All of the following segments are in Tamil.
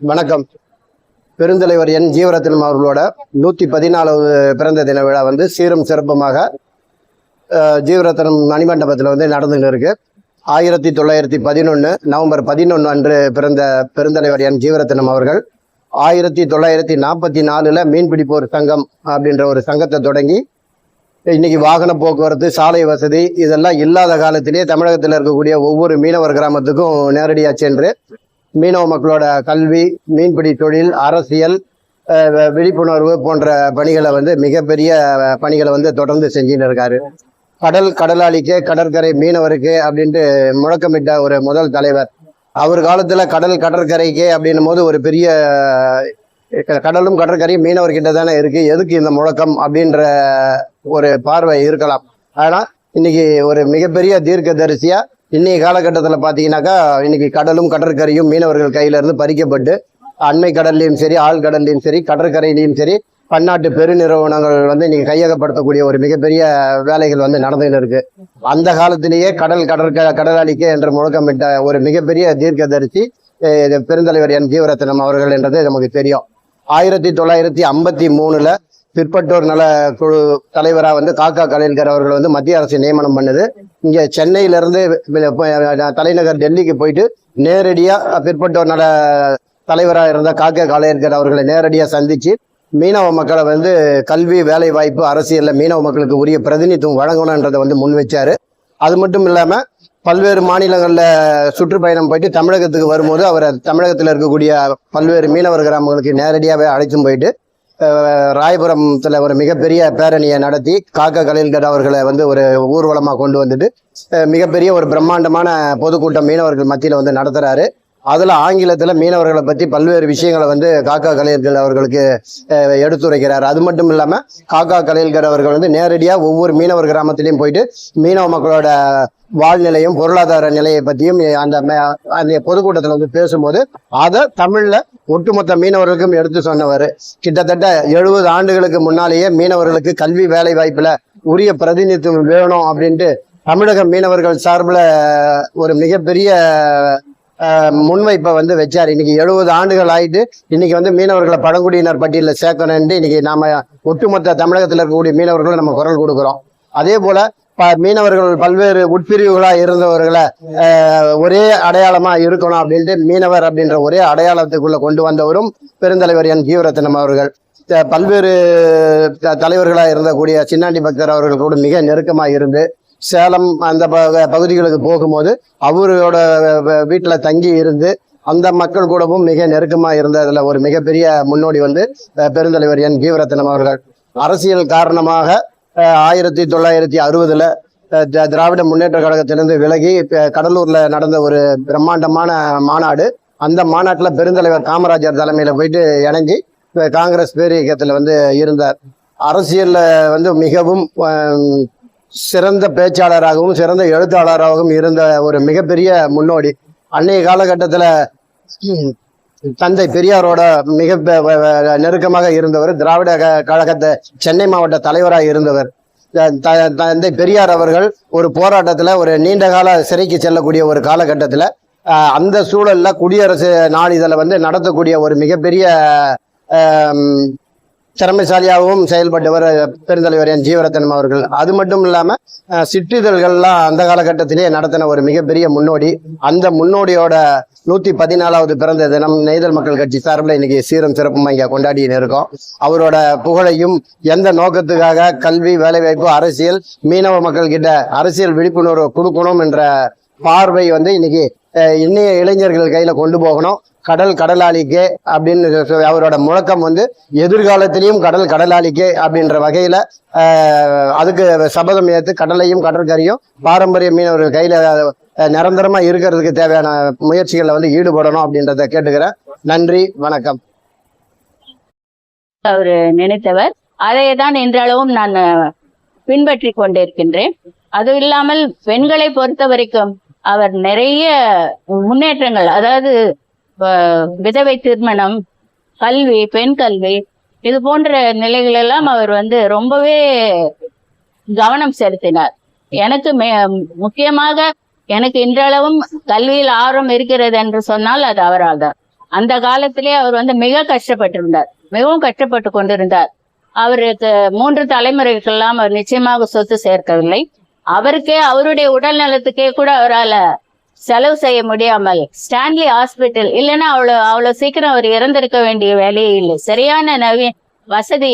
வணக்கம். பெருந்தலைவர் என் ஜீவரத்னம் அவர்களோட நூற்றி பதினாலாவது பிறந்த தின விழா வந்து சீரும் சிறப்புமாக அஹ், ஜீவரத்னம் மணிமண்டபத்தில் வந்து நடந்துன்னு இருக்கு. ஆயிரத்தி தொள்ளாயிரத்தி பதினொன்று நவம்பர் பதினொன்று அன்று பிறந்த பெருந்தலைவர் என் ஜீவரத்னம் அவர்கள் ஆயிரத்தி தொள்ளாயிரத்தி நாற்பத்தி நாலில் மீன்பிடிப்போர் சங்கம் அப்படின்ற ஒரு சங்கத்தை தொடங்கி இன்னைக்கு வாகன போக்குவரத்து சாலை வசதி இதெல்லாம் இல்லாத காலத்திலேயே தமிழகத்தில் இருக்கக்கூடிய ஒவ்வொரு மீனவர் கிராமத்துக்கும் நேரடியாக சென்று மீனவ மக்களோட கல்வி மீன்பிடி தொழில் அரசியல் விழிப்புணர்வு போன்ற பணிகளை வந்து மிகப்பெரிய பணிகளை வந்து தொடர்ந்து செஞ்சுட்டு இருக்காரு. கடல் கடலாளிக்கு கடற்கரை மீனவருக்கு அப்படின்ட்டு முழக்கமிட்ட ஒரு முதல் தலைவர். அவர் காலத்தில் கடல் கடற்கரைக்கு அப்படின்னும் போது ஒரு பெரிய கடலும் கடற்கரையும் மீனவர்கிட்ட தானே இருக்குது எதுக்கு இந்த முழக்கம் அப்படின்ற ஒரு பார்வை இருக்கலாம். ஆனால் இன்னைக்கு ஒரு மிகப்பெரிய தீர்க்கதரிசியா இன்னைய காலகட்டத்தில் பார்த்தீங்கன்னாக்கா இன்னைக்கு கடலும் கடற்கரையும் மீனவர்கள் கையிலிருந்து பறிக்கப்பட்டு அண்மை கடல்லையும் சரி ஆழ்கடல்லையும் சரி கடற்கரையிலையும் சரி பன்னாட்டு பெருநிறுவனங்கள் வந்து இன்னைக்கு கையகப்படுத்தக்கூடிய ஒரு மிகப்பெரிய வேலைகள் வந்து நடந்துகிட்டு இருக்கு. அந்த காலத்திலேயே கடல் கடற்க கடலாளிக்கே என்று முழக்கமிட்ட ஒரு மிகப்பெரிய தீர்க்கதரிசி தரிசி இது பெருந்தலைவர் என் ஜீவரத்னம் அவர்கள் என்றது நமக்கு தெரியும். ஆயிரத்தி தொள்ளாயிரத்தி ஐம்பத்தி மூணுல பிற்பட்டோர் நல குழு தலைவராக வந்து காக்கா கலைஞர் அவர்கள் வந்து மத்திய அரசு நியமனம் பண்ணுது. இங்கே சென்னையிலிருந்து தலைநகர் டெல்லிக்கு போயிட்டு நேரடியாக பிற்பட்டோர் நல தலைவராக இருந்த காக்கா கலைஞர் அவர்களை நேரடியாக சந்தித்து மீனவ மக்களை வந்து கல்வி வேலை வாய்ப்பு அரசியலில் மீனவ மக்களுக்கு உரிய பிரதிநிதித்துவம் வழங்கணுன்றதை வந்து முன் வச்சார். அது மட்டும் இல்லாமல் பல்வேறு மாநிலங்களில் சுற்றுப்பயணம் போயிட்டு தமிழகத்துக்கு வரும்போது அவர் தமிழகத்தில் இருக்கக்கூடிய பல்வேறு மீனவர் கிராமங்களுக்கு நேரடியாகவே அழைச்சும் போயிட்டு ராயபுரத்துல ஒரு மிகப்பெரிய பேரணியை நடத்தி காக்கா கலைஞர் அவர்களை வந்து ஒரு ஊர்வலமாக கொண்டு வந்துட்டு மிகப்பெரிய ஒரு பிரம்மாண்டமான பொதுக்கூட்டம் மீனவர்கள் மத்தியில் வந்து நடத்துறாரு. அதில் ஆங்கிலத்தில் மீனவர்களை பற்றி பல்வேறு விஷயங்களை வந்து காக்கா கலைஞர்கள் அவர்களுக்கு எடுத்துரைக்கிறார். அது மட்டும் இல்லாமல் காக்கா கலைஞர் அவர்கள் வந்து நேரடியாக ஒவ்வொரு மீனவர் கிராமத்திலையும் போயிட்டு மீனவ மக்களோட வாழ்நிலையும் பொருளாதார நிலையை பற்றியும் அந்த மே- அந்த பொதுக்கூட்டத்தில் வந்து பேசும்போது அதை தமிழில் ஒட்டுமொத்த மீனவர்களுக்கும் எடுத்து சொன்னவர். கிட்டத்தட்ட எழுபது ஆண்டுகளுக்கு முன்னாலேயே மீனவர்களுக்கு கல்வி வேலை வாய்ப்பில் உரிய பிரதிநிதித்துவம் வேணும் அப்படின்ட்டு தமிழக மீனவர்கள் சார்பில் ஒரு மிகப்பெரிய முன்வைப்பை வந்து வச்சார். இன்னைக்கு எழுபது ஆண்டுகள் ஆயிட்டு இன்னைக்கு வந்து மீனவர்களை பழங்குடியினர் பட்டியலில் சேர்க்கணும்னு இன்னைக்கு நாம ஒட்டுமொத்த தமிழகத்தில் இருக்கக்கூடிய மீனவர்களை நம்ம குரல் கொடுக்குறோம். அதே போல ப மீனவர்கள் பல்வேறு உட்பிரிவுகளாக இருந்தவர்களை ஒரே அடையாளமாக இருக்கணும் அப்படின்ட்டு மீனவர் அப்படின்ற ஒரே அடையாளத்துக்குள்ள கொண்டு வந்தவரும் பெருந்தலைவர் என். ஜீவரத்னம் அவர்கள். பல்வேறு த- இருந்தக்கூடிய சின்னாண்டி பக்தர் அவர்கள் கூட மிக நெருக்கமாக இருந்து சேலம் அந்த ப- பகுதிகளுக்கு போகும்போது அவரோட வீட்டில் தங்கி இருந்து அந்த மக்கள் கூடவும் மிக நெருக்கமாக இருந்த அதில் ஒரு மிகப்பெரிய முன்னோடி வந்து பெருந்தலைவர் என் ஜீவரத்னம் அவர்கள். அரசியல் காரணமாக ஆயிரத்தி தொள்ளாயிரத்தி அறுபதில் த- திராவிட முன்னேற்ற கழகத்திலிருந்து விலகி கடலூரில் நடந்த ஒரு பிரம்மாண்டமான மாநாடு. அந்த மாநாட்டில் பெருந்தலைவர் காமராஜர் தலைமையில் போயிட்டு இணங்கி காங்கிரஸ் பேரியக்கத்தில் வந்து இருந்தார். அரசியலில் வந்து மிகவும் சிறந்த பேச்சாளராகவும் சிறந்த எழுத்தாளராகவும் இருந்த ஒரு மிகப்பெரிய முன்னோடி. அன்னைய காலகட்டத்தில் தந்தை பெரியாரோட மிக வ- நெருக்கமாக இருந்தவர் திராவிட கழகத்தை சென்னை மாவட்ட தலைவராக இருந்தவர். த- த- தந்தை பெரியார் அவர்கள் ஒரு போராட்டத்தில் ஒரு நீண்ட கால சிறைக்கு செல்லக்கூடிய ஒரு காலகட்டத்தில் அந்த சூழலில் குடியரசு நாளிதழை வந்து நடத்தக்கூடிய ஒரு மிகப்பெரிய திறமைசாலியாகவும் செயல்பட்டவர் பெருந்தலைவர் என் ஜீவரத்தனம் அவர்கள். அது மட்டும் இல்லாமல் சிற்றிதழ்கள்லாம் அந்த காலகட்டத்திலே நடத்தின ஒரு மிகப்பெரிய முன்னோடி. அந்த முன்னோடியோட நூற்றி பதினாலாவது பிறந்த தினம் நெய்தல் மக்கள் கட்சி சார்பில் இன்னைக்கு சீரம் சிறப்புமா இங்கே கொண்டாடின்னு இருக்கோம். அவரோட புகழையும் எந்த நோக்கத்துக்காக கல்வி வேலைவாய்ப்பு அரசியல் மீனவ மக்கள்கிட்ட அரசியல் விழிப்புணர்வு கொடுக்கணும் என்ற பார்வை வந்து இன்னைக்கு இன்னைய இளைஞர்கள் கையில கொண்டு போகணும். கடல் கடலாளிக்கே அப்படின்னு அவரோட முழக்கம் வந்து எதிர்காலத்திலையும் கடல் கடலாளிக்கே அப்படின்ற வகையில அதுக்கு சபதம் ஏற்று கடலையும் கடற்கரையும் பாரம்பரிய மீனவர்கள் கையில நிரந்தரமா இருக்கிறதுக்கு தேவையான முயற்சிகளில் வந்து ஈடுபடணும் அப்படின்றத கேட்டுக்கிறேன். நன்றி வணக்கம். அவர் நினைத்தவர். அதை தான் இன்றளவும் நான் பின்பற்றி கொண்டிருக்கின்றேன். அது இல்லாமல் பெண்களை பொறுத்த வரைக்கும் அவர் நிறைய முன்னேற்றங்கள் அதாவது விதவை திருமணம் கல்வி பெண் கல்வி இது போன்ற நிலைகளெல்லாம் அவர் வந்து ரொம்பவே கவனம் செலுத்தினார். எனக்கு மே- முக்கியமாக எனக்கு இன்றளவும் கல்வியில் ஆர்வம் இருக்கிறது என்று சொன்னால் அது அவரால் தான். அந்த காலத்திலே அவர் வந்து மிக கஷ்டப்பட்டிருந்தார். மிகவும் கஷ்டப்பட்டு கொண்டிருந்தார். அவருக்கு மூன்று தலைமுறைக்கெல்லாம் அவர் நிச்சயமாக சொத்து சேர்க்கவில்லை. அவருக்கே அவருடைய உடல் நலத்துக்கே கூட அவரால் செலவு செய்ய முடியாமல் ஸ்டான்லி ஹாஸ்பிட்டல் இல்லைன்னா அவ்வளோ அவ்வளோ சீக்கிரம் அவர் இறந்திருக்க வேண்டிய வேலையே இல்லை. சரியான நவீன வசதி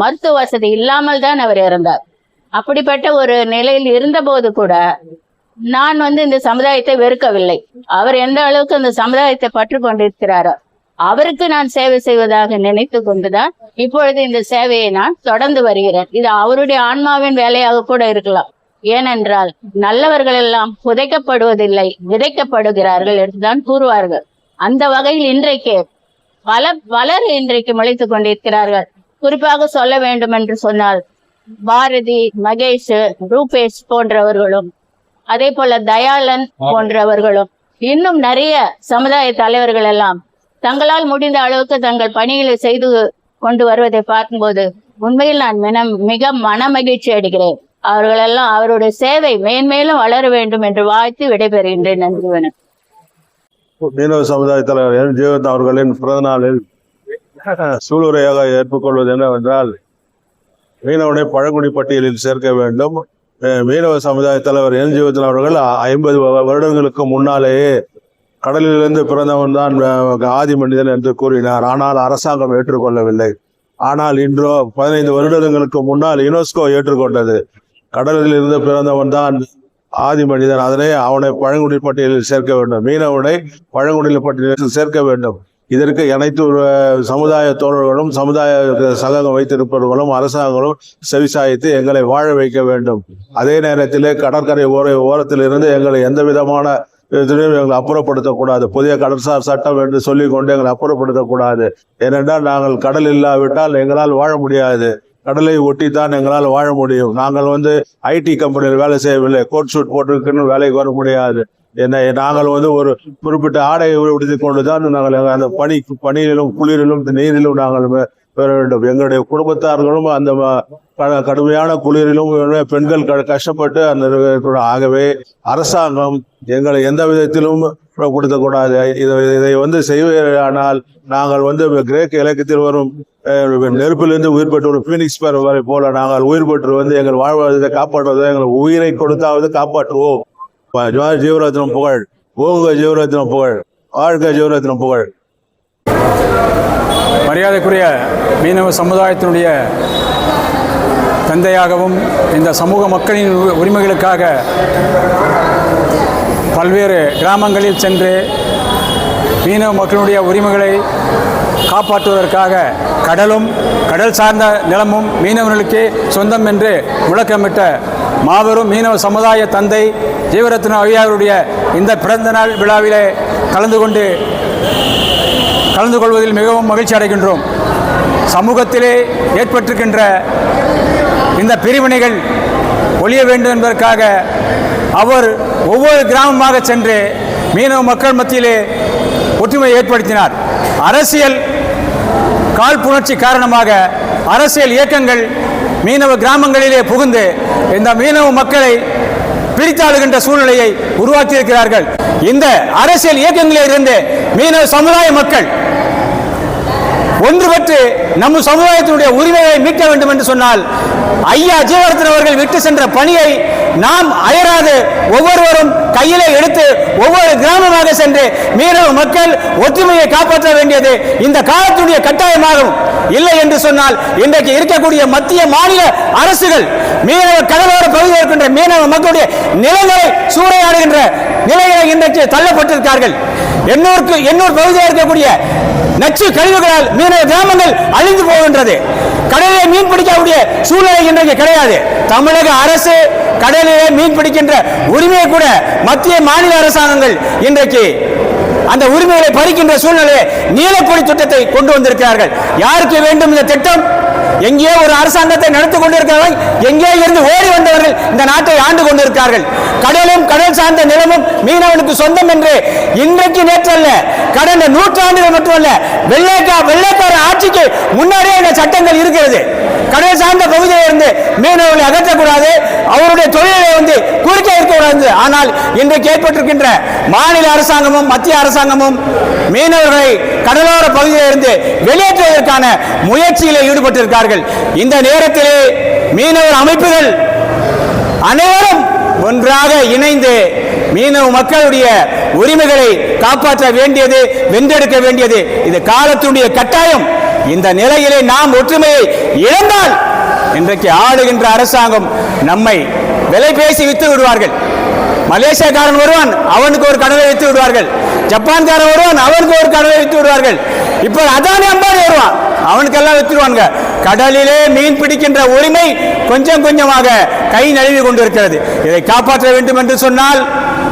மருத்துவ வசதி இல்லாமல் தான் அவர் இறந்தார். அப்படிப்பட்ட ஒரு நிலையில் இருந்தபோது கூட நான் வந்து இந்த சமுதாயத்தை வெறுக்கவில்லை. அவர் எந்த அளவுக்கு இந்த சமுதாயத்தை பற்று கொண்டிருக்கிறாரோ அவருக்கு நான் சேவை செய்வதாக நினைத்து கொண்டுதான் இப்பொழுது இந்த சேவையை நான் தொடர்ந்து வருகிறேன். இது அவருடைய ஆன்மாவின் வேலையாக கூட இருக்கலாம். ஏனென்றால் நல்லவர்கள் எல்லாம் புதைக்கப்படுவதில்லை விதைக்கப்படுகிறார்கள் என்றுதான் கூறுவார்கள். அந்த வகையில் இன்றைக்கு பல பலர் இன்றைக்கு முளைத்துக் கொண்டிருக்கிறார்கள். குறிப்பாக சொல்ல வேண்டும் என்று சொன்னால் பாரதி மகேஷ் ரூபேஷ் போன்றவர்களும் அதே போல தயாளன் போன்றவர்களும் இன்னும் நிறைய சமுதாய தலைவர்கள் எல்லாம் தங்களால் முடிந்த அளவுக்கு தங்கள் பணிகளை செய்து கொண்டு வருவதை பார்க்கும்போது உண்மையில் நான் மிக மன மகிழ்ச்சி அடைகிறேன். அவர்களெல்லாம் அவருடைய சேவை மேன்மேலும் வளர வேண்டும் என்று வாழ்த்து விடைபெறுகின்றேன் நன்றி வணக்கம். மீனவ சமுதாய தலைவர் என் ஜீவன் அவர்களின் பிறந்த நாளில் சூளுரையாக ஏற்றுக்கொள்வது என்னவென்றால் மீனவனை பழங்குடி பட்டியலில் சேர்க்க வேண்டும். மீனவ சமுதாய தலைவர் என் ஜீவன் அவர்கள் ஐம்பது வருடங்களுக்கு முன்னாலேயே கடலிலிருந்து பிறந்தவன் தான் ஆதி மனிதன் என்று கூறினார். ஆனால் அரசாங்கம் ஏற்றுக்கொள்ளவில்லை. ஆனால் இன்றோ பதினைந்து வருடங்களுக்கு முன்னால் யுனெஸ்கோ ஏற்றுக்கொண்டது. கடலில் இருந்து பிறந்தவன் தான் ஆதி மனிதன். அதனை அவனை பழங்குடி பட்டியலில் சேர்க்க வேண்டும். மீனவனை பழங்குடி பட்டியலில் சேர்க்க வேண்டும். இதற்கு அனைத்து சமுதாய தோழர்களும் சமுதாய சங்கம் வைத்திருப்பவர்களும் அரசாங்கங்களும் செவிசாய்த்து எங்களை வாழ வைக்க வேண்டும். அதே நேரத்திலே கடற்கரை ஓர ஓரத்தில் இருந்து எங்களை எந்த விதமான இதிலும் எங்களை அப்புறப்படுத்தக்கூடாது. புதிய கடற்சார் சட்டம் என்று சொல்லிக்கொண்டு எங்களை அப்புறப்படுத்தக்கூடாது. ஏனென்றால் நாங்கள் கடல் இல்லாவிட்டால் எங்களால் வாழ முடியாது. கடலை தான் எங்களால் வாழ முடியும். நாங்கள் வந்து ஐடி கம்பெனியில் வேலை செய்யவில்லை. கோட் ஷூட் போட்டிருக்குன்னு வேலைக்கு வர முடியாது. என்ன நாங்கள் வந்து ஒரு குறிப்பிட்ட ஆடையை உடுத்தி கொண்டு தான் நாங்கள் அந்த பனி பனியிலும் குளிரிலும் நீரிலும் நாங்கள் பெற வேண்டும். எங்களுடைய குடும்பத்தார்களும் அந்த க- கடுமையான குளிரிலும் பெண்கள் க- கஷ்டப்பட்டு அந்த ஆகவே அரசாங்கம் எங்களை எந்த விதத்திலும் கொடுக்கக்கூடாது இதை இதை வந்து செய்வதானால் நாங்கள் வந்து கிரேக்க இலக்கியத்தில் வரும் நெருப்பிலிருந்து உயிர் பெற்று ஒரு பீனிக்ஸ் வரை போல நாங்கள் உயிர் பெற்று வந்து எங்கள் வாழ்வாதாரத்தை காப்பாற்றுவதை எங்கள் உயிரை கொடுத்தாவது காப்பாற்றுவோம். ஜீவரத்னம் புகழ் ஓங்க ஜீவரத்னம் புகழ் வாழ்க ஜீவரத்னம் புகழ். மரியாதைக்குரிய மீனவ சமுதாயத்தினுடைய தந்தையாகவும் இந்த சமூக மக்களின் உரிமைகளுக்காக பல்வேறு கிராமங்களில் சென்று மீனவ மக்களுடைய உரிமைகளை காப்பாற்றுவதற்காக கடலும் கடல் சார்ந்த நிலமும் மீனவர்களுக்கே சொந்தம் என்று முழக்கமிட்ட மாபெரும் மீனவ சமுதாய தந்தை ஜீவரத்ன ஐயாவுடைய இந்த பிறந்த நாள் விழாவிலே கலந்து கொண்டு கலந்து கொள்வதில் மிகவும் மகிழ்ச்சி அடைகின்றோம். சமூகத்திலே ஏற்பட்டிருக்கின்ற இந்த பிரிவினைகள் ஒழிய வேண்டும் என்பதற்காக அவர் ஒவ்வொரு கிராமமாக சென்று மீனவ மக்கள் மத்தியிலே ஒற்றுமை ஏற்படுத்தினார். அரசியல் காழ்ப்புணர்ச்சி காரணமாக அரசியல் இயக்கங்கள் மீனவ கிராமங்களிலே புகுந்து இந்த மீனவ மக்களை பிரித்தாளுகின்ற சூழ்நிலையை உருவாக்கியிருக்கிறார்கள். இந்த அரசியல் இயக்கங்களில் இருந்து மீனவ சமுதாய மக்கள் ஒன்றுபட்டு நம் சமுதாயத்தினுடைய உரிமையை மீட்க வேண்டும் என்று சொன்னால் ஐயா ஜீவரத்தன் அவர்கள் விட்டு சென்ற பணியை நாம் அயராது ஒவ்வொருவரும் கையிலே எடுத்து ஒவ்வொரு கிராமமாக சென்று மீனவ மக்கள் ஒற்றுமையை காப்பாற்ற வேண்டியது இந்த காலத்துடைய கட்டாயமாகும். இல்லை என்று சொன்னால் இன்றைக்கு இருக்கக்கூடிய மத்திய மாநில அரசுகள் மீனவ கடலோர பகுதியில் இருக்கின்ற மீனவ மக்களுடைய நிலங்களை சூறையாடுகின்ற நிலைகளை இன்றைக்கு தள்ளப்பட்டிருக்கார்கள். எண்ணூருக்கு எண்ணூர் பகுதியில் இருக்கக்கூடிய நச்சு கழிவுகளால் மீனவ கிராமங்கள் அழிந்து போகின்றது. கடலிலே மீன் பிடிக்கக்கூடிய சூழ்நிலை இன்றைக்கு கிடையாது. தமிழக அரசு கடலிலே மீன் பிடிக்கின்ற உரிமையை கூட மத்திய மாநில அரசாங்கங்கள் இன்றைக்கு அந்த உரிமைகளை பறிக்கின்ற சூழ்நிலையை நீலக்குடி திட்டத்தை கொண்டு வந்திருக்கிறார்கள். யாருக்கு வேண்டும் இந்த திட்டம்? எங்கேயோ ஒரு அரசாங்கத்தை நடத்தி கொண்டிருக்கிறார்கள் எங்கேயோ இருந்து ஓடி வந்தவர்கள் இந்த நாட்டை ஆண்டு கொண்டிருக்கிறார்கள். கடலும் கடல் சார்ந்த நிலமும் மீனவனுக்கு சொந்தம் என்று இன்றைக்கு நேற்றல்ல கடந்த நூற்றாண்டுகள் மட்டுமல்ல வெள்ளைக்கா வெள்ளைக்கார ஆட்சிக்கு முன்னாடியே இந்த சட்டங்கள் இருக்கிறது. கடல் சார்ந்த பகுதியில் இருந்து மீனவர்களை அகற்றக்கூடாது அவருடைய தொழிலை வந்து குறுக்க இருக்கக்கூடாது. ஆனால் இன்றைக்கு ஏற்பட்டிருக்கின்ற மாநில அரசாங்கமும் மத்திய அரசாங்கமும் மீனவர்களை கடலோர பகுதியிலிருந்து வெளியேற்றுவதற்கான முயற்சியில் ஈடுபட்டிருக்கார்கள் இந்த நேரத்திலே மீனவர் அமைப்புகள் அனைவரும் ஒன்றாக இணைந்து மீனவ மக்களுடைய உரிமைகளை காப்பாற்ற வேண்டியது வென்றெடுக்க வேண்டியது. இது காலத்துடைய கட்டாயம். இந்த நிலையிலே நாம் ஒற்றுமையை இழந்தால் இன்றைக்கு ஆளுகின்ற அரசாங்கம் நம்மை விலை பேசி வித்து விடுவார்கள் மலேசியாக்காரன் வருவான் அவனுக்கு ஒரு கடலை வைத்து விடுவார்கள். ஜப்பான்காரன் வருவான் அவனுக்கு ஒரு கடலை வைத்து விடுவார்கள். இப்போ அதானி அம்பானி வருவான். அவனுக்கெல்லாம் வித்துருவாங்க கடலிலே மீன் பிடிக்கின்ற உரிமை கொஞ்சம் கொஞ்சமாக கை நழுவி கொண்டிருக்கிறது. இதை காப்பாற்ற வேண்டும் என்று சொன்னால்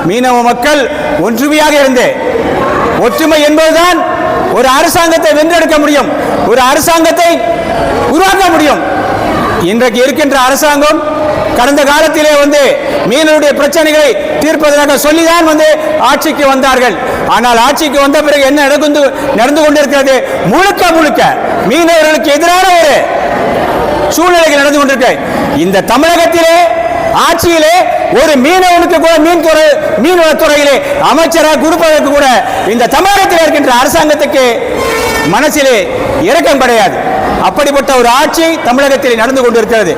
மீனவ மக்கள் ஒற்றுமையாக இருந்து ஒற்றுமை என்பதுதான் ஒரு அரசாங்கத்தை வென்றெடுக்க முடியும். ஒரு அரசாங்கத்தை உருவாக்க முடியும். இன்றைக்கு இருக்கின்ற அரசாங்கம் கடந்த காலத்திலே வந்து மீனவருடைய பிரச்சனைகளை தீர்ப்பதற்காக சொல்லிதான் வந்து ஆட்சிக்கு வந்தார்கள். ஆனால் ஆட்சிக்கு வந்த பிறகு என்ன நடந்து நடந்து கொண்டிருக்கிறது? முழுக்க முழுக்க மீனவர்களுக்கு எதிரான ஒரு சூழ்நிலைகள் நடந்து கொண்டிருக்கு இந்த தமிழகத்திலே ஆட்சியிலே ஒரு மீனவனுக்கு கூட மீன் துறை மீன்வளத்துறையிலே அமைச்சராக கொடுப்பதற்கு கூட இந்த தமிழகத்தில் இருக்கின்ற அரசாங்கத்துக்கு மனசிலே இரக்கம் கிடையாது. அப்படிப்பட்ட ஒரு ஆட்சி தமிழகத்தில் நடந்து கொண்டிருக்கிறது.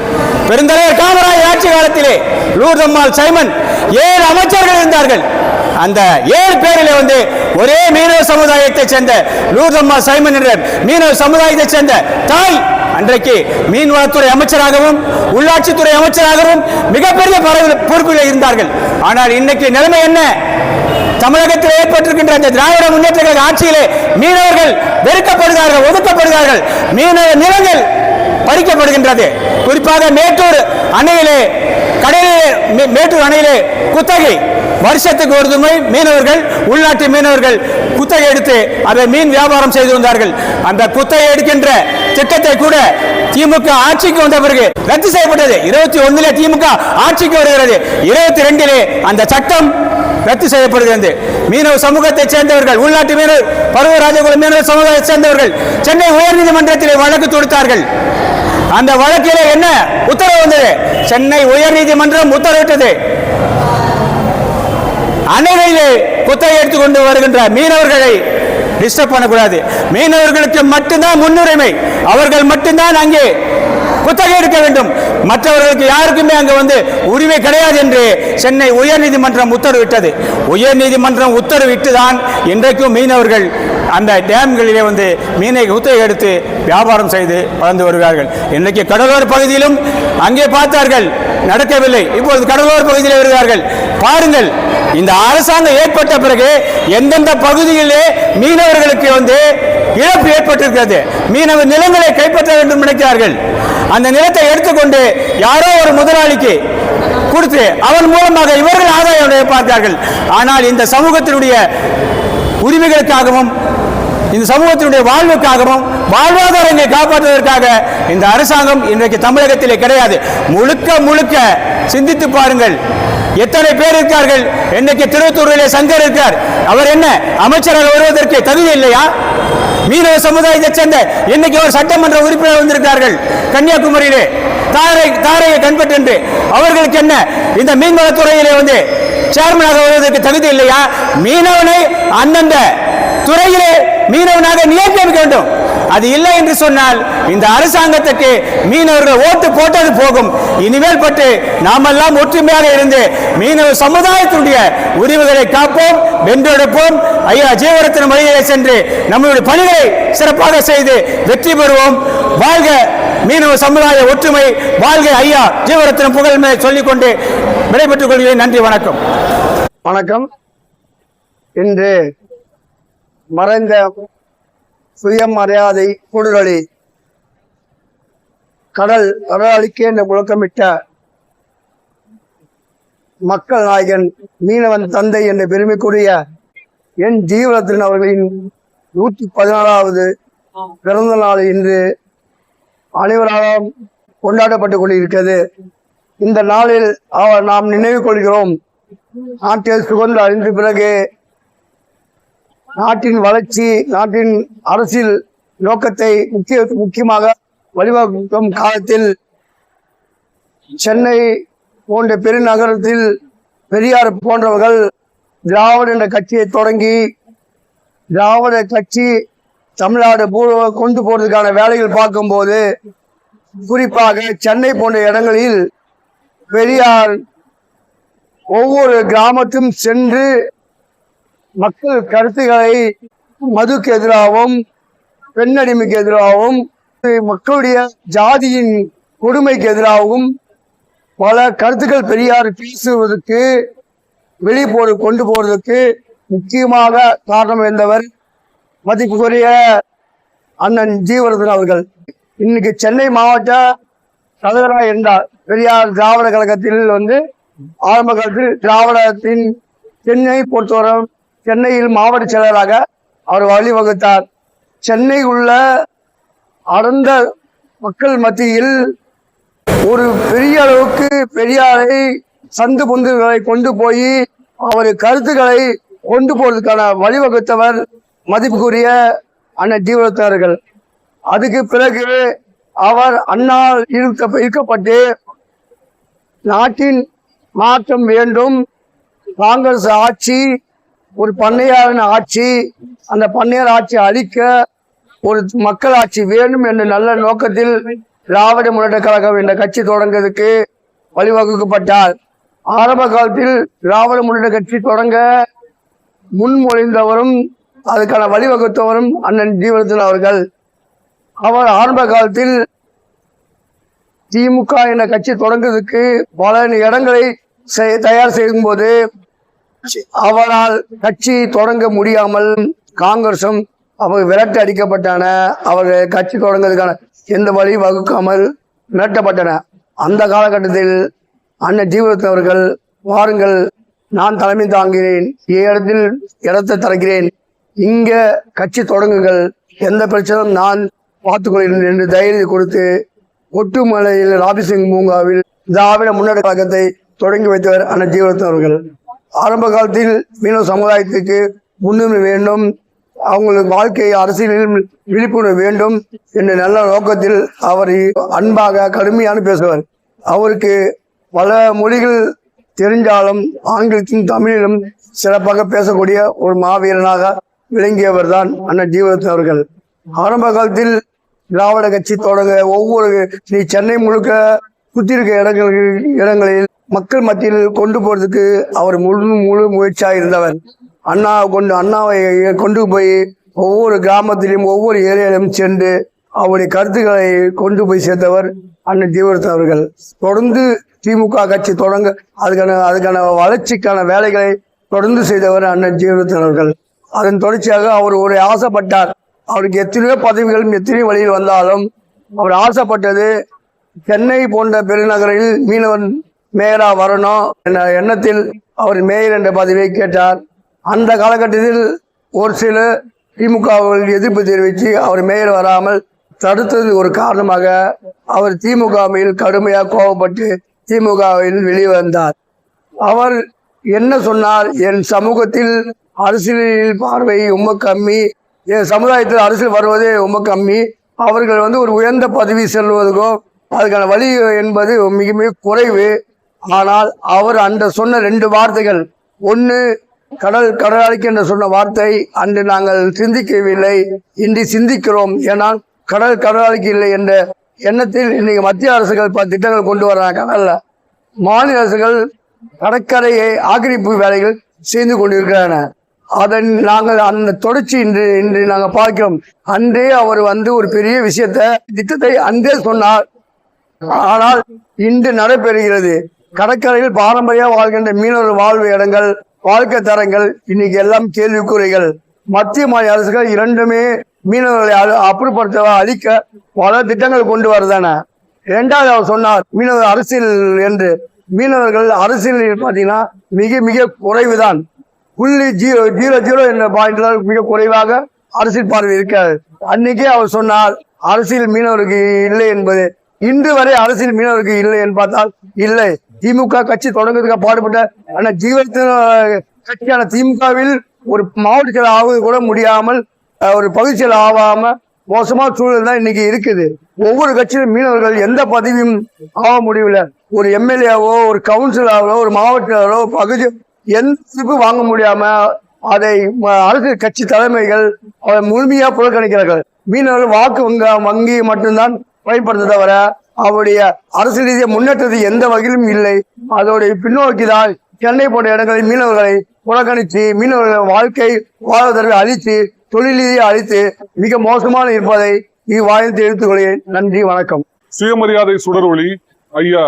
பெருந்தலைவர் காமராஜர் ஆட்சி காலத்திலே லூர்தம்மாள் சைமன் ஏழு அமைச்சர்கள் இருந்தார்கள். அந்த ஏழு பேரில் வந்து ஒரே மீனவ சமுதாயத்தைச் சேர்ந்த லூர்தம்மா சைமன் என்ற மீனவ சமுதாயத்தைச் சேர்ந்த தாய் அன்றைக்கு மீன்வளத்துறை அமைச்சராகவும் உள்ளாட்சித்துறை அமைச்சராகவும் மிகப்பெரிய பரவ- பொறுப்பில் இருந்தார்கள். ஆனால் இன்னைக்கு நிலைமை என்ன? தமிழகத்தில் ஏற்பட்டிருக்கின்ற இந்த திராவிட முன்னேற்ற ஆட்சியிலே மீனவர்கள் வெறுக்கப்படுகிறார்கள் ஒதுக்கப்படுகிறார்கள். மீனவ நிலங்கள் பறிக்கப்படுகின்றது. குறிப்பாக மேட்டூர் அணையிலே கடலிலே மே- மேட்டூர் அணையிலே குத்தகை. வருஷத்துக்கு ஒரு முறை மீனவர்கள் உள்நாட்டு மீனவர்கள் குத்தகை எடுத்து அதை மீன் வியாபாரம் செய்து வந்தார்கள். அந்த குத்தகை எடுக்கின்ற திட்டத்தை கூட திமுக ஆட்சிக்கு வந்த பிறகு ரத்து செய்யப்பட்டது. இருபத்தி ஒன்னுல திமுக ஆட்சிக்கு வருகிறது. இருபத்தி ரெண்டிலே அந்த சட்டம் ரத்து செய்யப்படுகிறது. மீனவ சமூகத்தைச் சேர்ந்தவர்கள் உள்நாட்டு மீனவர் பருவ ராஜகுல மீனவ சமூகத்தைச் சேர்ந்தவர்கள் சென்னை உயர்நீதிமன்றத்தில் வழக்கு தொடுத்தார்கள். அந்த வழக்கில் என்ன உத்தரவு வந்தது? சென்னை உயர்நீதிமன்றம் உத்தரவிட்டது. அணைகளிலே குத்தகை எடுத்துக்கொண்டு வருகின்ற மீனவர்களை டிஸ்டர்ப் பண்ணக்கூடாது. மீனவர்களுக்கு மட்டும்தான் முன்னுரிமை. அவர்கள் மட்டும்தான் அங்கே குத்தகை எடுக்க வேண்டும். மற்றவர்களுக்கு யாருக்குமே அங்கு வந்து உரிமை கிடையாது என்று சென்னை உயர்நீதிமன்றம் உத்தரவிட்டது. உயர்நீதிமன்றம் உத்தரவிட்டுதான் இன்றைக்கும் மீனவர்கள் அந்த டேம்களிலே வந்து மீனை குத்தகை எடுத்து வியாபாரம் செய்து வளர்ந்து வருகிறார்கள். இன்றைக்கு கடலோர பகுதியிலும் அங்கே பார்த்தார்கள் நடக்கவில்லை. இப்பொழுது கடலோர பகுதியில் வருகிறார்கள். பாருங்கள் இந்த அரசாங்கம் ஏற்பட்ட பிறகு எந்தெந்த பகுதியிலே மீனவர்களுக்கு வந்து இழப்பு ஏற்பட்டிருக்கிறது மீனவர் நிலங்களை கைப்பற்ற வேண்டும் நினைக்கிறார்கள். அந்த நிலத்தை எடுத்துக்கொண்டு யாரோ ஒரு முதலாளிக்கு கொடுத்து அவன் மூலமாக இவர்கள் ஆதாயம் பார்த்தார்கள். ஆனால் இந்த சமூகத்தினுடைய உரிமைகளுக்காகவும் இந்த சமூகத்தினுடைய வாழ்வுக்காகவும் வாழ்வாதாரங்களை காப்பாற்றுவதற்காக இந்த அரசாங்கம் இன்றைக்கு தமிழகத்திலே கிடையாது. முழுக்க முழுக்க சிந்தித்து பாருங்கள். எத்தனை பேர் இருக்கார்கள்? இன்னைக்கு திருவத்தூரிலே சங்கர் இருக்கார். அவர் என்ன அமைச்சராக வருவதற்கு தகுதி இல்லையா? மீனவ சமுதாயத்தைச் சேர்ந்த இன்னைக்கு ஒரு சட்டமன்ற உறுப்பினர் வந்திருக்கார்கள்? கன்னியாகுமரியிலே. தாரை தாரையை கண்பட்டு அவர்களுக்கு என்ன இந்த மீன்வளத்துறையிலே வந்து சேர்மனாக வருவதற்கு தகுதி இல்லையா? மீனவனை அந்தந்த துறையிலே மீனவனாக நியமிக்க வேண்டும். அது இல்லை என்று சொன்னால் இந்த அரசாங்கத்துக்கு மீனவர்கள் ஓட்டு போட்டது போகும். இனிமேல் பட்டு நாமெல்லாம் ஒற்றுமையாக இருந்து மீனவ சமுதாயத்தினுடைய உரிமைகளை காப்போம் வென்றெடுப்போம். ஐயா ஜீவரத்தின வழியிலே சென்று நம்மளுடைய பணிகளை சிறப்பாக செய்து வெற்றி பெறுவோம். வாழ்க மீனவ சமுதாய ஒற்றுமை வாழ்க ஐயா ஜீவரத்தின புகழ்மையை சொல்லிக்கொண்டு விடைபெற்றுக் கொள்கிறேன். நன்றி வணக்கம். வணக்கம். இன்று மறைந்த சுயமரியாதை கூடுதலி கடல் கடலாளிக்கே என்று முழக்கமிட்ட மக்கள் நாயகன் மீனவன் தந்தை என்ற பெருமைக்குரிய என் ஜீவரத்தின் அவர்களின் நூற்றி பதினாறாவது பிறந்த நாள் இன்று அனைவராலும் கொண்டாடப்பட்டு கொண்டிருக்கிறது. இந்த நாளில் அவர் நாம் நினைவு கொள்கிறோம். நாட்டில் சுதந்திரம் அறிந்த பிறகு நாட்டின் வளர்ச்சி நாட்டின் அரசியல் நோக்கத்தை முக்கிய முக்கியமாக வழிவகுக்கும் காலத்தில் சென்னை போன்ற பெருநகரத்தில் பெரியார் போன்றவர்கள் திராவிட என்ற கட்சியை தொடங்கி திராவிட கட்சி தமிழ்நாடு பூர்வ கொண்டு போறதுக்கான வேலைகள் பார்க்கும்போது குறிப்பாக சென்னை போன்ற இடங்களில் பெரியார் ஒவ்வொரு கிராமத்தும் சென்று மக்கள் கருத்துக்களை மதுக்கு எதிராகவும் பெண்ணடிமைக்கு எதிராகவும் மக்களுடைய ஜாதியின் கொடுமைக்கு எதிராகவும் பல கருத்துக்கள் பெரியார் பேசுவதற்கு வெளிப்போடு கொண்டு போறதுக்கு முக்கியமாக காரணம் இருந்தவர் மதிப்புக்குரிய அண்ணன் ஜீவரதன் அவர்கள். இன்னைக்கு சென்னை மாவட்ட தலைவராக இருந்தார். பெரியார் திராவிட கழகத்தில் வந்து ஆரம்ப காலத்தில் திராவிடத்தின் சென்னை பொறுத்தவரை சென்னையில் மாவட்ட செயலராக அவர் வழிவகுத்தார். சென்னை உள்ள அடர்ந்த மக்கள் மத்தியில் ஒரு பெரிய அளவுக்கு பெரியாரை சந்து பொந்துகளை கொண்டு போய் அவர் கருத்துக்களை கொண்டு போவதற்கான வழிவகுத்தவர் மதிப்புக்குரிய அண்ணன் ஜீவரத்தவர்கள் அதுக்கு பிறகு அவர் அண்ணா இருக்க இருக்கப்பட்டு நாட்டின் மாற்றம் வேண்டும் காங்கிரஸ் ஆட்சி ஒரு பண்ணையாரின் ஆட்சி அந்த பண்ணையார் ஆட்சி அழிக்க ஒரு மக்கள் ஆட்சி வேண்டும் என்ற நல்ல நோக்கத்தில் திராவிட முன்னேற்ற கழகம் என்ற கட்சி தொடங்குவதற்கு வழிவகுக்கப்பட்டார். ஆரம்ப காலத்தில் திராவிட முன்னேற்ற கட்சி தொடங்க முன்மொழிந்தவரும் அதுக்கான வழிவகுத்தவரும் அண்ணன் ஜீவனத்தில் அவர்கள். அவர் ஆரம்ப காலத்தில் திமுக என்ற கட்சி தொடங்குவதற்கு பல இடங்களை செய்- தயார் செய்யும் போது அவரால் கட்சி தொடங்க முடியாமல் காங்கிரசும் அவர் விரட்டு அடிக்கப்பட்டன. அவர்கள் கட்சி தொடங்குவதற்கான எந்த வழி வகுக்காமல் மிரட்டப்பட்டன. அந்த காலகட்டத்தில் அண்ணன் ஜீவரத்ன அவர்கள் வாருங்கள் நான் தலைமை தாங்குகிறேன். இடத்தில் இடத்தை தருகிறேன் இங்க கட்சி தொடங்குங்கள். எந்த பிரச்சனையும் நான் பார்த்துக்கொள்கிறேன் என்று தைரியம் கொடுத்து ஒட்டுமலையில் ராபிசிங் பூங்காவில் திராவிட முன்னேற்ற கழகத்தை தொடங்கி வைத்தவர் அண்ணன் ஜீவரத்ன அவர்கள். ஆரம்ப காலத்தில் மீனவ சமுதாயத்துக்கு முன்னுரிமை வேண்டும். அவங்களுக்கு வாழ்க்கை அரசியலில் விழிப்புணர்வு வேண்டும் என்ற நல்ல நோக்கத்தில் அவர் அன்பாக கடுமையான பேசுவார். அவருக்கு பல மொழிகள் தெரிஞ்சாலும் ஆங்கிலத்திலும் தமிழிலும் சிறப்பாக பேசக்கூடிய ஒரு மாவீரனாக விளங்கியவர் தான் அண்ணன் ஜீவரத்ன அவர்கள். ஆரம்ப காலத்தில் திராவிட கட்சி தொடங்க ஒவ்வொரு நீ சென்னை முழுக்க குத்திருக்க இடங்களில் இடங்களில் மக்கள் மத்தியில் கொண்டு போறதுக்கு அவர் முழு முழு முயற்சியாக இருந்தவர். அண்ணா கொண்டு அண்ணாவை கொண்டு போய் ஒவ்வொரு கிராமத்திலையும் ஒவ்வொரு ஏரியாவிலும் சென்று அவருடைய கருத்துக்களை கொண்டு போய் சேர்த்தவர் அண்ணன் ஜீவரத்ன அவர்கள். தொடர்ந்து திமுக கட்சி தொடங்க அதுக்கான அதுக்கான வளர்ச்சிக்கான வேலைகளை தொடர்ந்து செய்தவர் அண்ணன் ஜீவரத்ன அவர்கள். அதன் தொடர்ச்சியாக அவர் ஒரு ஆசைப்பட்டார். அவருக்கு எத்தனையோ பதவிகளும் எத்தனையோ வழியில் வந்தாலும் அவர் ஆசைப்பட்டது சென்னை போன்ற பெருநகரில் மீனவன் மேயரா வரணும். என்ற எண்ணத்தில் அவர் மேயர் என்ற பதவியை கேட்டார். அந்த காலகட்டத்தில் ஒரு சில திமுகவில் எதிர்ப்பு தெரிவித்து அவர் மேயர் வராமல் தடுத்தது ஒரு காரணமாக அவர் திமுக மேல் கடுமையாக கோபப்பட்டு திமுகவில் வெளியே வந்தார் அவர் என்ன சொன்னார்? என் சமூகத்தில் அரசியலில் பார்வை ரொம்ப கம்மி. என் சமுதாயத்தில் அரசியல் வருவதே ரொம்ப கம்மி. அவர்கள் வந்து ஒரு உயர்ந்த பதவி செல்வதற்கோ அதுக்கான வழி என்பது மிக மிக குறைவு. ஆனால் அவர் அந்த சொன்ன ரெண்டு வார்த்தைகள். ஒன்று கடல் கடலாளிக்கு என்று சொன்ன வார்த்தை. அன்று நாங்கள் சிந்திக்கவில்லை. இன்று சிந்திக்கிறோம். ஏனால் கடல் கடலாளிக்கு இல்லை என்ற எண்ணத்தில் இன்னைக்கு மத்திய அரசுகள் பல திட்டங்கள் கொண்டு வர்றாங்க கடல்ல மாநில அரசுகள் கடற்கரையை ஆக்கிரமிப்பு வேலைகள் செய்து கொண்டிருக்கிறன அதன் நாங்கள் அந்த தொடர்ச்சி இன்று இன்று நாங்கள் பார்க்கிறோம். அன்றே அவர் வந்து ஒரு பெரிய விஷயத்தை திட்டத்தை அன்றே சொன்னார். ஆனால் இன்று நடைபெறுகிறது. கடற்கரையில் பாரம்பரிய வாழ்கின்ற மீனவர் வாழ்வு இடங்கள் வாழ்க்கை தரங்கள் இன்னைக்கு எல்லாம் கேள்விக்குறைகள். மத்திய மாநில அரசுகள் இரண்டுமே மீனவர்களை அப்புறப்படுத்த அழிக்க பல திட்டங்கள் கொண்டு வருதான. இரண்டாவது அவர் சொன்னார் மீனவர் அரசியல் என்று. மீனவர்கள் அரசியலில் பார்த்தீங்கன்னா மிக மிக குறைவுதான். புள்ளி ஜீரோ ஜீரோ ஜீரோ என்ற பாயிண்ட்ல மிக குறைவாக அரசியல் பார்வை இருக்காது. அன்னைக்கே அவர் சொன்னார் அரசியல் மீனவருக்கு இல்லை என்பது இன்று வரை அரசியல் மீனவருக்கு இல்லை என்று பார்த்தால் இல்லை. திமுக கட்சி தொடங்குறதுக்காக பாடுபட்ட ஆனால் ஜீவத்தின் கட்சியான திமுகவில் ஒரு மாவட்ட செயலர் ஆவது கூட முடியாமல் ஒரு பகுதி செயலர் ஆகாம மோசமான சூழல் தான் இன்னைக்கு இருக்குது. ஒவ்வொரு கட்சியிலும் மீனவர்கள் எந்த பதவியும் ஆக முடியல ஒரு எம்எல்ஏவோ ஒரு கவுன்சிலரோ ஒரு மாவட்டரோ பகுதி எந்த வாங்க முடியாம அதை அரசியல் கட்சி தலைமைகள் அதை முழுமையா புறக்கணிக்கிறார்கள். மீனவர்கள் வாக்கு வங்க வங்கி மட்டும்தான் பயன்படுத்த தவிர அவருடைய அரசியல் ரீதிய முன்னேற்றது எந்த வகையிலும் இல்லை. அதோடைய பின்னோக்கி தான் சென்னை போன்ற இடங்களில் மீனவர்களை புறக்கணித்து மீனவர்களின் வாழ்க்கை வாழ்வதற்கு அழித்து தொழில் ரீதியை அழித்து மிக மோசமான இருப்பதை இவ்வாயில் தெரிவித்துக் கொள்கிறேன். நன்றி வணக்கம். சுயமரியாதை சுடரொளி ஐயா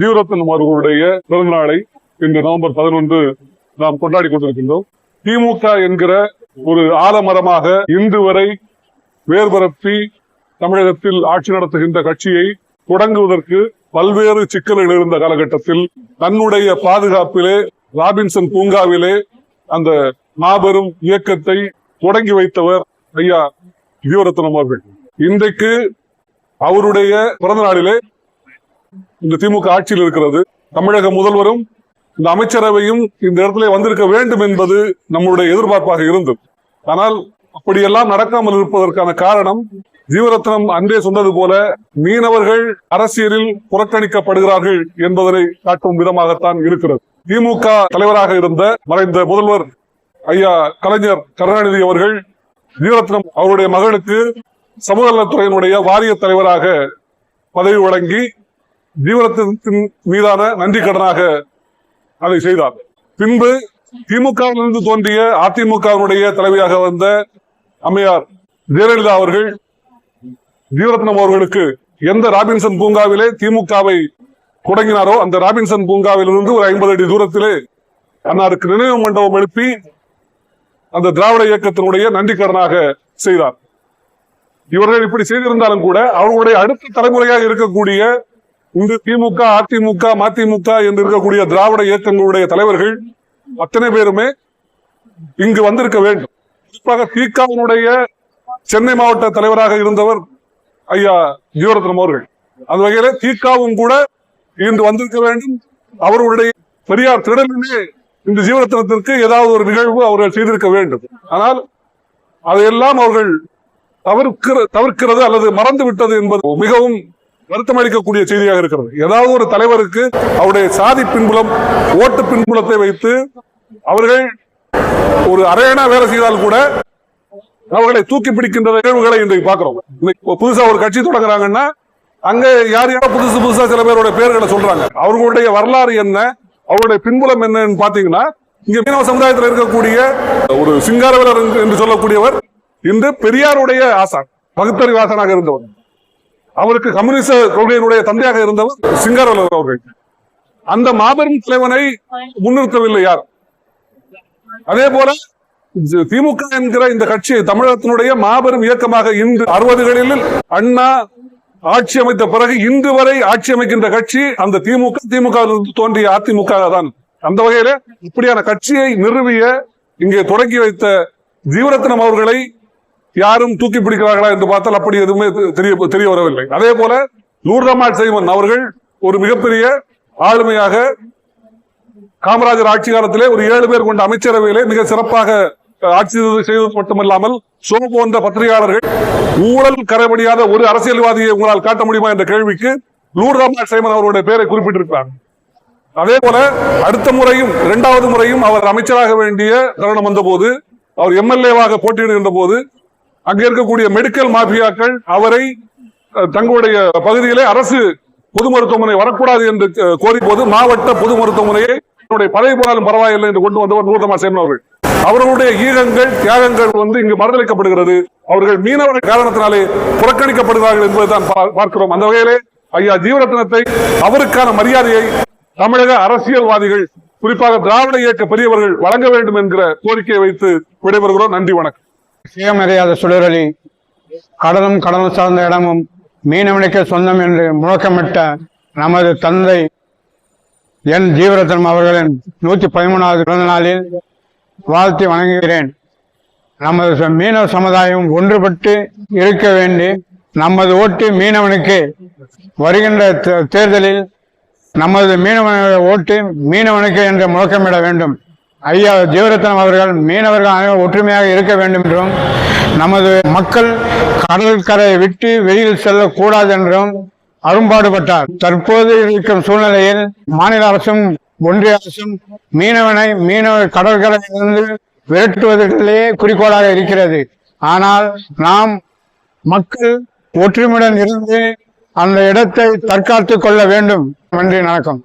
ஜீவரத்னம் அவர்களுடைய பிறந்தநாளை இந்த நவம்பர் பதினொன்று நாம் கொண்டாடி கொண்டிருக்கின்றோம். திமுக என்கிற ஒரு ஆலமரமாக இன்று வரை வேர்பரப்பி தமிழகத்தில் ஆட்சி நடத்துகின்ற கட்சியை தொடங்குவதற்கு பல்வேறு சிக்கல்கள் இருந்த காலகட்டத்தில் தன்னுடைய பாதுகாப்பிலே ராபின்சன் பூங்காவிலே அந்த மாபெரும் இயக்கத்தை தொடங்கி வைத்தவர் ஐயா ஜீவரத்னம் அவர்கள். இன்றைக்கு அவருடைய பிறந்த நாளிலே இந்த திமுக ஆட்சியில் இருக்கிறது. தமிழக முதல்வரும் இந்த அமைச்சரவையும் இந்த இடத்துல வந்திருக்க வேண்டும் என்பது நம்முடைய எதிர்பார்ப்பாக இருந்தது. ஆனால் அப்படியெல்லாம் நடக்காமல் இருப்பதற்கான காரணம் ஜீவரத்னம் அன்றே சொன்னது போல மீனவர்கள் அரசியலில் புறக்கணிக்கப்படுகிறார்கள் என்பதனை காட்டும் விதமாகத்தான் இருக்கிறது. திமுக தலைவராக இருந்த மறைந்த முதல்வர் ஐயா கலைஞர் கருணாநிதி அவர்கள் ஜீவரத்னம் அவருடைய மகனுக்கு சமூக நலத்துறையினுடைய வாரிய தலைவராக பதவி வழங்கி ஜீவனத்தின் மீதான நன்றி கடனாக அதை செய்தார். பின்பு திமுகவிலிருந்து தோன்றிய அதிமுகவினுடைய தலைவியாக வந்த அம்மையார் ஜெயலலிதா அவர்கள் ஜீவரத்னம் அவர்களுக்கு எந்த ராபின்சன் பூங்காவிலே திமுகவை தொடங்கினாரோ அந்த ராபின்சன் பூங்காவிலிருந்து ஒரு ஐம்பது அடி தூரத்திலே அன்னாருக்கு நினைவு மண்டபம் எழுப்பி அந்த திராவிட இயக்கத்தினுடைய நன்றிக்கடனாக செய்தார். இவர்கள் இப்படி செய்திருந்தாலும் கூட அவர்களுடைய அடுத்த தலைமுறையாக இருக்கக்கூடிய இந்த திமுக அதிமுக மதிமுக என்று இருக்கக்கூடிய திராவிட இயக்கங்களுடைய தலைவர்கள் அத்தனை பேருமே இங்கு வந்திருக்க வேண்டும். குறிப்பாக திகாவினுடைய சென்னை மாவட்ட தலைவராக இருந்தவர் ஐயா ஜீவரத்னம் அவர்கள். அந்த வகையில தீக்காவும் கூட இன்று வந்திருக்க வேண்டும். அவர்களுடைய பெரியார் திடலிலே இந்த ஜீவரத்னத்திற்கு ஏதாவது ஒரு நிகழ்வு அவர்கள் செய்திருக்க வேண்டும். ஆனால் அதையெல்லாம் அவர்கள் தவிர்க்கிற தவிர்க்கிறது அல்லது மறந்து விட்டது என்பது மிகவும் வருத்தம் அளிக்கக்கூடிய செய்தியாக இருக்கிறது. ஏதாவது ஒரு தலைவருக்கு அவருடைய சாதி பின்புலம் ஓட்டு பின்புலத்தை வைத்து அவர்கள் ஒரு அரையணா வேலை செய்தால் கூட அவர்களை தூக்கி பிடிக்கின்ற நிகழ்வுகளை இன்றைக்கு பார்க்கிறோம். இன்னைக்கு புதுசா ஒரு கட்சி தொடங்குறாங்கன்னா அங்க யார் யாரோ புதுசு புதுசா சில பேரோட பேர்களை சொல்றாங்க. அவர்களுடைய வரலாறு என்ன? அவருடைய பின்புலம் என்னன்னு பாத்தீங்கன்னா இங்க மீனவ சமுதாயத்தில் இருக்கக்கூடிய ஒரு சிங்காரவலர் என்று- சொல்லக்கூடியவர் இன்று பெரியாருடைய ஆசான் பகுத்தறிவு ஆசானாக இருந்தவர். அவருக்கு கம்யூனிச கொள்கையினுடைய தந்தையாக இருந்தவர் சிங்காரவலர் அவர்கள். அந்த மாபெரும் தலைவனை முன்னிறுத்தவில்லை யார்? அதே போல திமுக என்கிற இந்த கட்சி தமிழகத்தினுடைய மாபெரும் இயக்கமாக இன்று அறுபதுகளில் அண்ணா ஆட்சி அமைத்த பிறகு இன்று வரை ஆட்சி அமைக்கின்ற கட்சி அந்த திமுக திமுக தோன்றிய அதிமுக தான். அந்த வகையில இப்படியான கட்சியை நிறுவிய இங்கே தொடங்கி வைத்த ஜீவரத்னம் அவர்களை யாரும் தூக்கி பிடிக்கிறார்களா என்று பார்த்தால் அப்படி எதுவுமே தெரிய தெரிய வரவில்லை. அதே போல நூர்ரமாள் செய்வன் அவர்கள் ஒரு மிகப்பெரிய ஆளுமையாக காமராஜர் ஆட்சி காலத்திலே ஒரு ஏழு பேர் கொண்ட அமைச்சரவையிலே மிக சிறப்பாக ஆட்சி செய்தது மட்டுமல்லாமல் சோ போன்ற பத்திரிகையாளர்கள் ஊழல் கரைபடியாத ஒரு அரசியல்வாதியை உங்களால் காட்ட முடியுமா என்ற கேள்விக்கு லூர்ராமாள் சைமன் அவருடைய பெயரை குறிப்பிட்டிருக்கிறார். அதே போல அடுத்த முறையும் இரண்டாவது முறையும் அவர் அமைச்சராக வேண்டிய தருணம் வந்தபோது அவர் எம்எல்ஏவாக போட்டியிடுகின்ற போது அங்கே இருக்கக்கூடிய மெடிக்கல் மாபியாக்கள் அவரை தங்களுடைய பகுதியிலே அரசு பொது மருத்துவமனை வரக்கூடாது என்று கோரிப்போது கோரி போது மாவட்ட பொது மருத்துவமனையை தன்னுடைய பதவி போனாலும் பரவாயில்லை என்று கொண்டு வந்தவர் நூறுமா சேமன் அவர்கள். அவர்களுடைய ஈகங்கள் தியாகங்கள் வந்து இங்கு மறுதளிக்கப்படுகிறது. அவர்கள் மீனவர்கள் காரணத்தினாலே புறக்கணிக்கப்படுகிறார்கள் என்பதுதான் பா- பார்க்கிறோம். அந்த வகையிலே ஐயா ஜீவரத்னத்தை அவருக்கான மரியாதையை தமிழக அரசியல்வாதிகள் குறிப்பாக திராவிட இயக்க பெரியவர்கள் வழங்க வேண்டும் என்கிற கோரிக்கையை வைத்து விடைபெறுகிறோம். நன்றி வணக்கம். சுயமரியாதை சுடரொலி கடலும் கடல் சார்ந்த இடமும் மீனவனுக்கு சொந்தம் என்று முழக்கமிட்ட நமது தந்தை என் ஜீவரத்னம் அவர்களின் நூற்றி பதிமூணாவது பிறந்த நாளில் வாழ்த்தி வணங்குகிறேன். நமது ச- மீனவ சமுதாயம் ஒன்றுபட்டு இருக்க வேண்டி நமது ஓட்டு மீனவனுக்கு வருகின்ற தே- தேர்தலில் நமது மீனவன ஓட்டு மீனவனுக்கு என்று முழக்கமிட வேண்டும். ஐயா ஜீவரத்னம் அவர்கள் மீனவர்கள் அனைவரும் ஒற்றுமையாக இருக்க வேண்டும் என்றும் நமது மக்கள் கடற்கரை விட்டு வெளியில் செல்லக்கூடாது என்றும் அரும்பாடுபட்டார். தற்போது இருக்கும் சூழ்நிலையில் மாநில அரசும் ஒன்றிய அரசும் மீனவனை மீனவ கடற்கரையிலிருந்து விரட்டுவதிலேயே குறிக்கோளாக இருக்கிறது. ஆனால் நாம் மக்கள் ஒற்றுமையுடன் இருந்து அந்த இடத்தை தற்காத்துக் கொள்ள வேண்டும். நன்றி வணக்கம்.